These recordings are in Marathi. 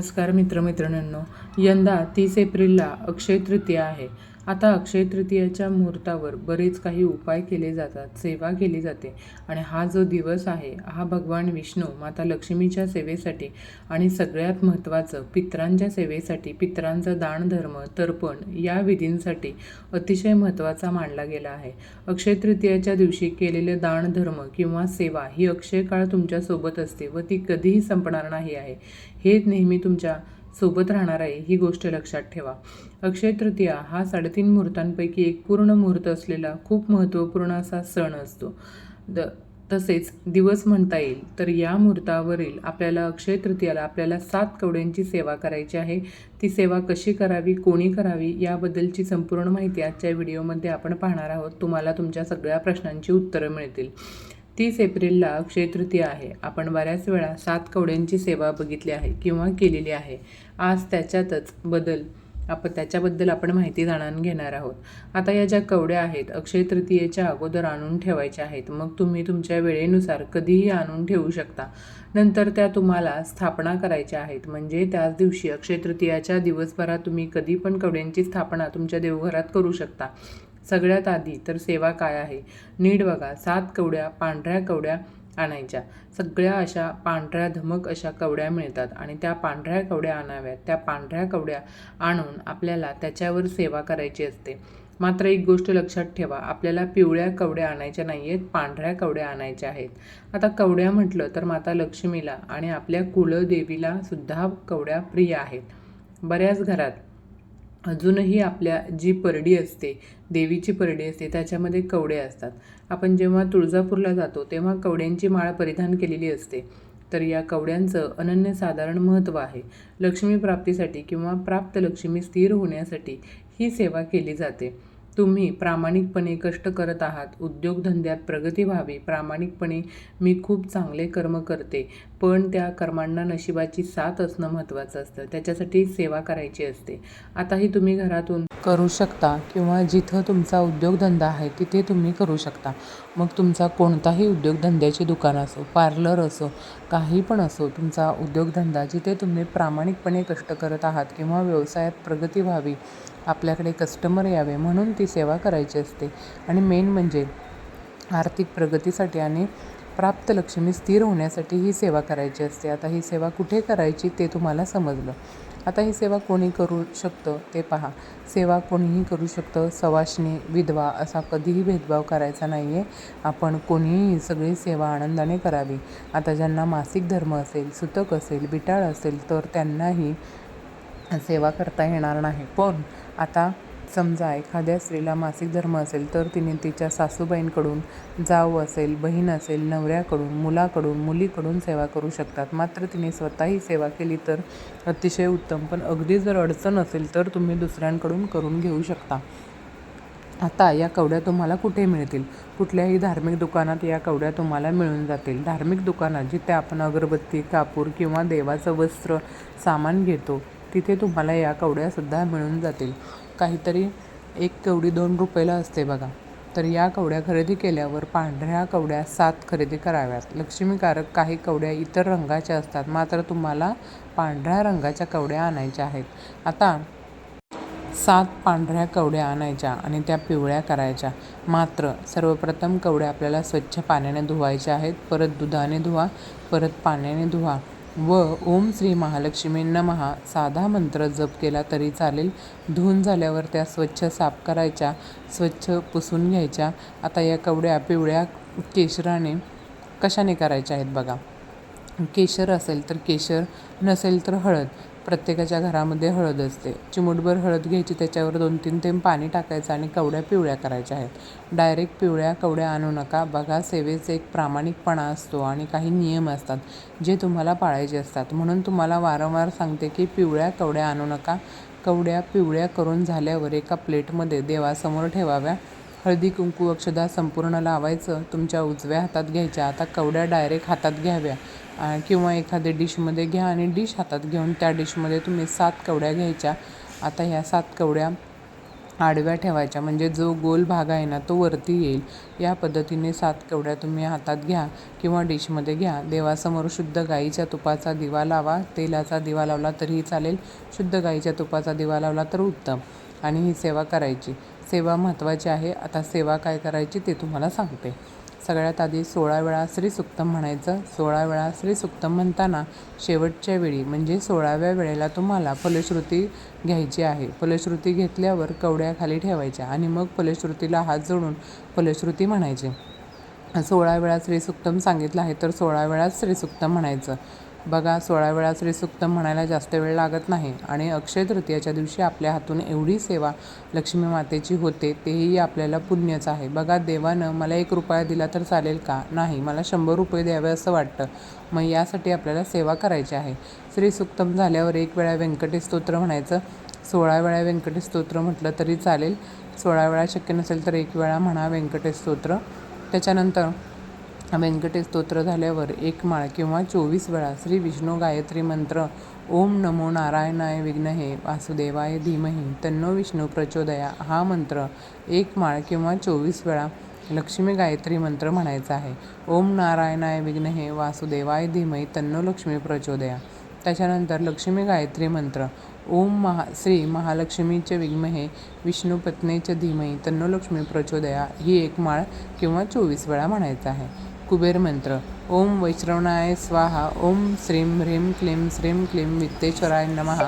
नमस्कार मित्रमैत्रिणींनो यंदा तीस एप्रिलला अक्षय तृतीया आहे. आता अक्षय तृतीयाच्या मुहूर्तावर बरेच काही उपाय केले जातात सेवा केली जाते आणि हा जो दिवस आहे हा भगवान विष्णू माता लक्ष्मीच्या सेवेसाठी आणि सगळ्यात महत्त्वाचं पितरांच्या सेवेसाठी पित्रांचा दानधर्म तर्पण या विधींसाठी अतिशय महत्त्वाचा मानला गेला आहे. अक्षय तृतीयाच्या दिवशी केलेले दानधर्म किंवा सेवा ही अक्षय काळ तुमच्यासोबत असते व ती कधीही संपणार नाही आहे. हे नेहमी तुमच्या सोबत राहणार आहे ही गोष्ट लक्षात ठेवा. अक्षय तृतीया हा साडेतीन मुहूर्तांपैकी एक पूर्ण मुहूर्त असलेला खूप महत्त्वपूर्ण असा सण असतो. द तसेच दिवस म्हणता येईल तर या मुहूर्तावरील आपल्याला अक्षय तृतीयाला आपल्याला सात कवड्यांची सेवा करायची आहे. ती सेवा कशी करावी कोणी करावी याबद्दलची संपूर्ण माहिती आजच्या व्हिडिओमध्ये आपण पाहणार आहोत. तुम्हाला तुमच्या सगळ्या प्रश्नांची उत्तरं मिळतील. तीस एप्रिलला अक्षय तृतीया आहे. आपण बऱ्याच वेळा सात कवड्यांची सेवा बघितली आहे किंवा केलेली आहे. आज त्याच्यातच बदल. आपण त्याच्याबद्दल आपण माहिती जाणून घेणार आहोत. आता या ज्या कवड्या आहेत अक्षय तृतीयेच्या अगोदर आणून ठेवायच्या आहेत. मग तुम्ही तुमच्या वेळेनुसार कधीही आणून ठेवू शकता. नंतर त्या तुम्हाला स्थापना करायच्या आहेत. म्हणजे त्याच दिवशी अक्षय तृतीयाच्या दिवसभरात तुम्ही कधी पण कवड्यांची स्थापना तुमच्या देवघरात करू शकता. सगळ्यात आधी तर सेवा काय आहे? नीट बघा. सात कवड्या पांढऱ्या कवड्या आणायच्या. सगळ्या अशा पांढऱ्या धमक अशा कवड्या मिळतात आणि त्या पांढऱ्या कवड्या आणाव्यात. त्या पांढऱ्या कवड्या आणून आपल्याला त्याच्यावर सेवा करायची असते. मात्र एक गोष्ट लक्षात ठेवा आपल्याला पिवळ्या कवड्या आणायच्या नाही आहेत पांढऱ्या कवड्या आणायच्या आहेत. आता कवड्या म्हटलं तर माता लक्ष्मीला आणि आपल्या कुलदेवीला सुद्धा कवड्या प्रिय आहेत. बऱ्याच घरात अजूनही आपल्या जी परडी असते देवीची परडी असते त्याच्यामध्ये कवडे असतात. आपण जेव्हा तुळजापूरला जातो तेव्हा कवड्यांची माळ परिधान केलेली असते. तर या कवड्यांचं अनन्यसाधारण महत्त्व आहे. लक्ष्मी प्राप्तीसाठी किंवा प्राप्त लक्ष्मी स्थिर होण्यासाठी ही सेवा केली जाते. तुम्ही प्रामाणिकपणे कष्ट करत आहात. उद्योगधंद्यात प्रगती व्हावी. प्रामाणिकपणे मी खूप चांगले कर्म करते. पण त्या कर्मांना नशिबाची साथ असणं महत्त्वाचं असतं. त्याच्यासाठी सेवा करायची असते. आताही तुम्ही घरातून करू शकता किंवा जिथं तुमचा उद्योगधंदा आहे तिथे तुम्ही करू शकता. मग तुमचा कोणताही उद्योगधंद्याची दुकान असो पार्लर असो काही पण असो तुमचा उद्योगधंदा जिथे तुम्ही प्रामाणिकपणे कष्ट करत आहात किंवा व्यवसायात प्रगती व्हावी आपल्याकडे कस्टमर यावे म्हणून ती सेवा करायची असते. आणि मेन म्हणजे आर्थिक प्रगतीसाठी आणि प्राप्त लक्ष्मी स्थिर होण्यासाठी ही सेवा करायची असते. आता ही सेवा कुठे करायची ते तुम्हाला समजलं. आता ही सेवा कोणी करू शकतं ते पहा. सेवा कोणीही करू शकतं. सवाशणी विधवा असा कधीही भेदभाव करायचा नाही आहे आपण कोणीही सगळी सेवा आनंदाने करावी. आता ज्यांना मासिक धर्म असेल सुतक असेल बिटाळ असेल तर त्यांनाही सेवा करता येणार नाही. पण आता समजा एखाद्या स्त्रीला मासिक धर्म असेल तर तिने तिच्या सासूबाईंकडून जाऊ असेल बहीण असेल नवऱ्याकडून मुलाकडून मुलीकडून सेवा करू शकतात. मात्र तिने स्वतःही सेवा केली तर अतिशय उत्तम. पण अगदी जर अडचण असेल तर तुम्ही दुसऱ्यांकडून करून घेऊ शकता. आता या कवड्या तुम्हाला कुठे मिळतील? कुठल्याही धार्मिक दुकानात या कवड्या तुम्हाला मिळून जातील. धार्मिक दुकानात जिथे आपण अगरबत्ती कापूर किंवा देवाचं वस्त्र सामान घेतो तिथे तुम्हाला या कवड्यासुद्धा मिळून जातील. काहीतरी एक कवडी दोन रुपयाला असते बघा. तर या कवड्या खरेदी केल्यावर पांढऱ्या कवड्या सात खरेदी कराव्यात. लक्ष्मीकारक काही कवड्या इतर रंगाच्या असतात मात्र तुम्हाला पांढऱ्या रंगाच्या कवड्या आणायच्या आहेत. आता सात पांढऱ्या कवड्या आणायच्या आणि त्या पिवळ्या करायच्या. मात्र सर्वप्रथम कवड्या आपल्याला स्वच्छ पाण्याने धुवायच्या आहेत. परत दुधाने धुवा परत पाण्याने धुवा. व ओम श्री महालक्ष्मी नमहा. साधा मंत्र जप केला तरी चालेल. धुवून झाल्यावर त्या स्वच्छ साफ करायच्या स्वच्छ पुसून घ्यायच्या. आता या कवड्या पिवळ्या केशराने कशाने करायच्या आहेत बघा. केशर असेल तर केशर नसेल तर हळद. प्रत्येकाच्या घरामध्ये हळद असते. चिमूटभर हळद घ्यायची त्याच्यावर दोन तीन थेंब पाणी टाकायचं आणि कवड्या पिवळ्या करायच्या आहेत. डायरेक्ट पिवळ्या कवड्या आणू नका. बघा सेवेचा एक प्रामाणिकपणा असतो आणि काही नियम असतात जे तुम्हाला पाळायचे असतात. म्हणून तुम्हाला वारंवार सांगते की पिवळ्या कवड्या आणू नका. कवड्या पिवळ्या करून झाल्यावर एका प्लेटमध्ये देवासमोर ठेवाव्या. हळदी कुंकू अक्षदा संपूर्ण लावायचं तुमच्या उजव्या हातात घ्यायच्या आता कवड्या डायरेक्ट हातात घ्याव्या. किंवा एखाद्या डिशमध्ये घ्या आणि डिश हातात घेऊन त्या डिशमध्ये तुम्ही सात कवड्या घ्यायच्या. आता ह्या सात कवड्या आडव्या ठेवायच्या. म्हणजे जो गोल भाग आहे ना तो वरती येईल. या पद्धतीने सात कवड्या तुम्ही हातात घ्या किंवा डिशमध्ये घ्या. देवासमोर शुद्ध गाईच्या तुपाचा दिवा लावा. तेलाचा दिवा लावला तरीही चालेल. शुद्ध गाईच्या तुपाचा दिवा लावला तर उत्तम. आणि ही सेवा करायची. सेवा महत्त्वाची आहे. आता सेवा काय करायची ते तुम्हाला सांगते. सगळ्यात आधी सोळा वेळा श्रीसुक्तम म्हणायचं. सोळा वेळा श्रीसुक्तम म्हणताना शेवटच्या वेळी म्हणजे सोळाव्या वेळेला तुम्हाला फलश्रुती घ्यायची आहे. फलश्रुती घेतल्यावर कवड्या खाली ठेवायच्या आणि मग फलश्रुतीला हात जोडून फलश्रुती म्हणायची. सोळा वेळा श्रीसुक्तम सांगितलं आहे तर सोळा वेळा श्रीसुक्तम म्हणायचं. बघा सोळा वेळा श्रीसुक्तम म्हणायला जास्त वेळ लागत नाही. आणि अक्षय तृतीयाच्या दिवशी आपल्या हातून एवढी सेवा लक्ष्मी मातेची होते तेही आपल्याला पुण्यच आहे. बघा देवानं मला एक रुपया दिला तर चालेल का? नाही मला शंभर रुपये द्यावे असं वाटतं. मग यासाठी आपल्याला सेवा करायची आहे. श्रीसुक्तम झाल्यावर एक वेळा व्यंकटेश स्तोत्र म्हणायचं. सोळा वेळा व्यंकटेश स्तोत्र म्हटलं तरी चालेल. सोळा वेळा शक्य नसेल तर एक वेळा म्हणा व्यंकटेश स्तोत्र. त्याच्यानंतर व्यंकटेश स्तोत्र झाल्यावर एक माळ किंवा चोवीस वेळा श्री विष्णू गायत्री मंत्र ओम नमो नारायणाय विघ्नहे वासुदेवाय धीमही तन्नो विष्णू प्रचोदया हा मंत्र एक माळ किंवा चोवीस वेळा लक्ष्मी गायत्री मंत्र म्हणायचा आहे. ओम नारायणाय विघ्नहे वासुदेवाय धीमही तन्नो लक्ष्मी प्रचोदया त्याच्यानंतर लक्ष्मी गायत्री मंत्र ओम महा श्री महालक्ष्मीचे विघ्महे विष्णुपत्नीचे धीमही तन्नो लक्ष्मी प्रचोदया ही एक माळ किंवा चोवीस वेळा म्हणायचा आहे. कुबेर मंत्र. ओम वैश्रवणाय स्वाहा. ओम श्रीं ह्रीं क्लीं श्रीं क्लीं वित्तेश्वराय नमः.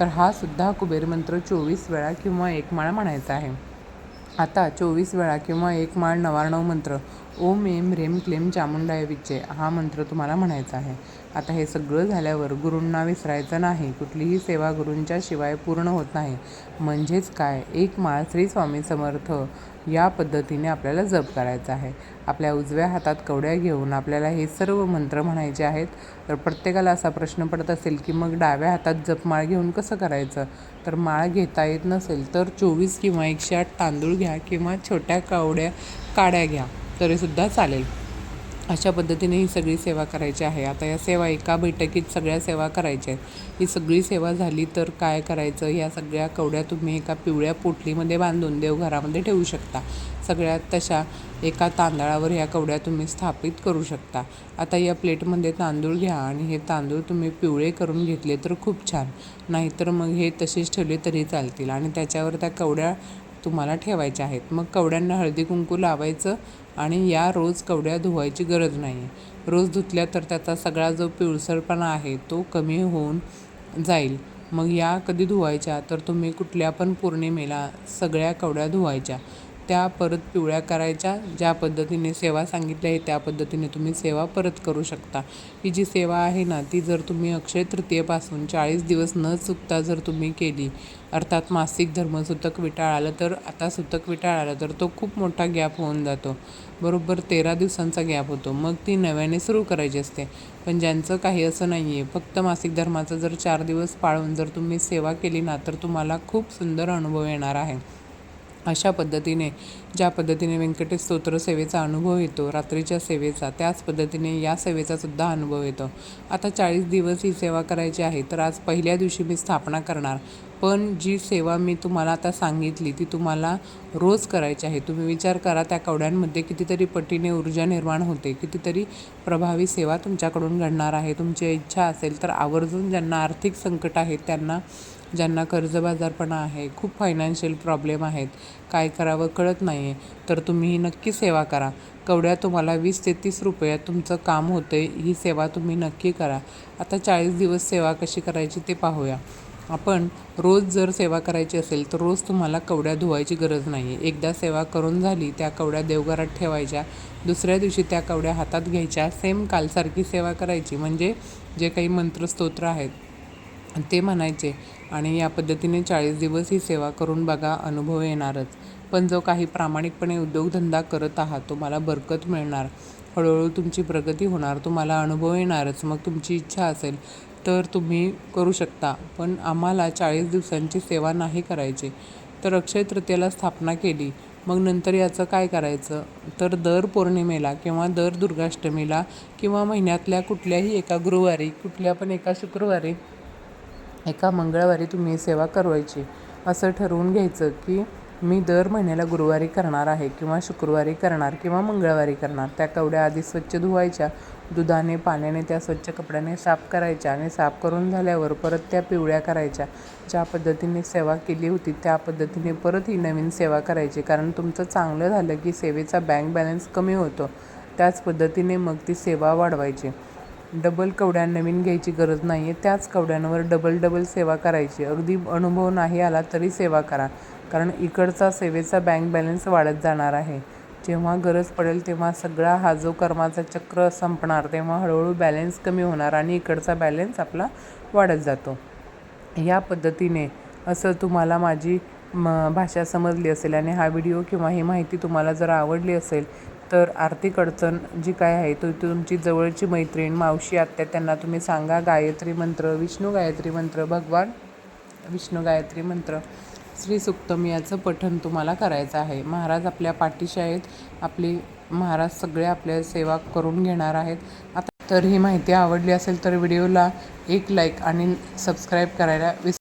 तर हा सुद्धा कुबेर मंत्र चोवीस वेळा किंवा एक माळ म्हणायचा आहे. आता चोवीस वेळा किंवा एक माळ नवार्णव मंत्र. ओम एम ह्रीम क्लीम चामुंडाय विचे हा मंत्र तुम्हाला म्हणायचा आहे. आता हे सगळं झाल्यावर गुरूंना विसरायचं नाही. कुठलीही सेवा गुरूंच्या शिवाय पूर्ण होत नाही. म्हणजेच काय? एक माळ श्री स्वामी समर्थ या पद्धतीने आपल्याला जप करायचा आहे. आपल्या उजव्या हातात कवड्या घेऊन आपल्याला हे सर्व मंत्र म्हणायचे आहेत. तर प्रत्येकाला असा प्रश्न पडत असेल की मग डाव्या हातात जपमाळ घेऊन कसं करायचं? तर माळ घेता येत नसेल तर चोवीस किंवा एकशे आठ तांदूळ घ्या किंवा छोट्या कवड्या काड्या घ्या. तरीसुद्धा चालेल. अशा पद्धतीने ही सगळी सेवा करायची आहे. आता या सेवा एका बैठकीत सगळ्या सेवा करायच्या आहेत. ही सगळी सेवा झाली तर काय करायचं? ह्या सगळ्या कवड्या तुम्ही एका पिवळ्या पोटलीमध्ये बांधून देवघरामध्ये ठेवू शकता. सगळ्यात तशा एका तांदळावर ह्या कवड्या तुम्ही स्थापित करू शकता. आता या प्लेटमध्ये तांदूळ घ्या आणि हे तांदूळ तुम्ही पिवळे करून घेतले तर खूप छान. नाहीतर मग हे तसेच ठेवले तरी चालतील आणि त्याच्यावर त्या कवड्या तुम्हाला ठेवायच्या आहेत. मग कवड्यांना हळदी कुंकू लावायचं आणि या रोज कवड्या धुवायची गरज नाही आहे रोज धुतल्या तर त्याचा सगळा जो पिवळसरपणा आहे तो कमी होऊन जाईल. मग या कधी धुवायच्या? तर तुम्ही कुठल्या पण पौर्णिमेला सगळ्या कवड्या धुवायच्या. त्या परत पिवळ्या करायच्या. ज्या पद्धतीने सेवा सांगितली आहे त्या पद्धतीने तुम्ही सेवा परत करू शकता. ही जी सेवा आहे ना ती जर तुम्ही अक्षय तृतीयेपासून चाळीस दिवस न चुकता जर तुम्ही केली अर्थात मासिक धर्म सुतक विटाळ आलं तर आता सुतक विटाळ आलं तर तो खूप मोठा गॅप होऊन जातो. बरोबर तेरा दिवसांचा गॅप होतो. मग ती नव्याने सुरू करायची असते. पण ज्यांचं काही असं नाही आहे फक्त मासिक धर्माचं जर चार दिवस पाळून जर तुम्ही सेवा केली ना तर तुम्हाला खूप सुंदर अनुभव येणार आहे. अशा पद्धतीने ज्या पद्धतीने व्यंकटेश स्तोत्र सेवेचा अनुभव येतो रात्रीच्या सेवेचा त्याच पद्धतीने या सेवेचा सुद्धा अनुभव येतो. आता चाळीस दिवस ही सेवा करायची आहे तर आज पहिल्या दिवशी मी स्थापना करणार. पण जी सेवा मी तुम्हाला आता सांगितली ती तुम्हाला रोज करायची आहे. तुम्ही विचार करा त्या कवड्यांमध्ये कितीतरी पटीने ऊर्जा निर्माण होते. कितीतरी प्रभावी सेवा तुमच्याकडून घडणार आहे. तुमची इच्छा असेल तर आवर्जून ज्यांना आर्थिक संकट आहेत त्यांना ज्यांना कर्जबाजारपणा आहे खूप फायनान्शियल प्रॉब्लेम आहेत काय करावं कळत नाही आहे तर तुम्ही नक्की सेवा करा. कवड्या तुम्हाला वीस ते तीस रुपयात तुमचं काम होतं आहे ही सेवा तुम्ही नक्की करा. आता चाळीस दिवस सेवा कशी करायची ते पाहूया. आपण रोज जर सेवा करायची असेल तर रोज तुम्हाला कवड्या धुवायची गरज नाही आहे एकदा सेवा करून झाली त्या कवड्या देवघरात ठेवायच्या दुसऱ्या दिवशी त्या कवड्या हातात घ्यायच्या सेम कालसारखी सेवा करायची. म्हणजे जे काही मंत्रस्तोत्र आहेत ते म्हणायचे आणि या पद्धतीने चाळीस दिवस ही सेवा करून बघा अनुभव येणारच. पण जो काही प्रामाणिकपणे उद्योगधंदा करत आहात तुम्हाला बरकत मिळणार. हळूहळू तुमची प्रगती होणार तुम्हाला अनुभव येणारच. मग तुमची इच्छा असेल तर तुम्ही करू शकता. पण आम्हाला चाळीस दिवसांची सेवा नाही करायची. तर अक्षय तृतीयाला स्थापना केली. मग नंतर याचं काय करायचं? तर दर पौर्णिमेला किंवा दर दुर्गाष्टमीला किंवा महिन्यातल्या कुठल्याही एका गुरुवारी कुठल्या पण एका शुक्रवारी एका मंगळवारी तुम्ही सेवा करवायची. असं ठरवून घ्यायचं की मी दर महिन्याला गुरुवारी करणार आहे किंवा शुक्रवारी करणार किंवा मंगळवारी करणार. त्या कवड्या आधी स्वच्छ धुवायच्या. दुधाने पाण्याने त्या स्वच्छ कपड्याने साफ करायच्या आणि साफ करून झाल्यावर परत त्या पिवळ्या करायच्या. ज्या पद्धतीने सेवा केली होती त्या पद्धतीने परत ही नवीन सेवा करायची. कारण तुमचं चांगलं झालं की सेवेचा बँक बॅलन्स कमी होतो. त्याच पद्धतीने मग ती सेवा वाढवायची. डबल कवड्या नवीन घ्यायची गरज नाही आहे त्याच कवड्यांवर डबल डबल सेवा करायची. अगदी अनुभव नाही आला तरी सेवा करा. कारण इकडचा सेवेचा बँक बॅलन्स वाढत जाणार आहे. जेव्हा गरज पडेल तेव्हा सगळा हा जो कर्माचा चक्र संपणार तेव्हा हळूहळू बॅलन्स कमी होणार आणि इकडचा बॅलन्स आपला वाढत जातो. या पद्धतीने असं तुम्हाला माझी म भाषा समजली असेल आणि हा व्हिडिओ किंवा ही माहिती तुम्हाला जर आवडली असेल तर आर्थिक अडचण जी काय आहे तो तुमची जवळची मैत्रीण मावशी आत्या त्यांना तुम्ही सांगा. गायत्री मंत्र विष्णू गायत्री मंत्र भगवान विष्णू गायत्री मंत्र. श्री सुक्तम याचं पठण तुम्हाला करायचं आहे. महाराज आपल्या पाठीशी आहेत. आपली महाराज सगळे आपल्या सेवा करून घेणार आहेत. आता तर ही माहिती आवडली असेल तर व्हिडिओला एक लाईक आणि सबस्क्राईब करायला विस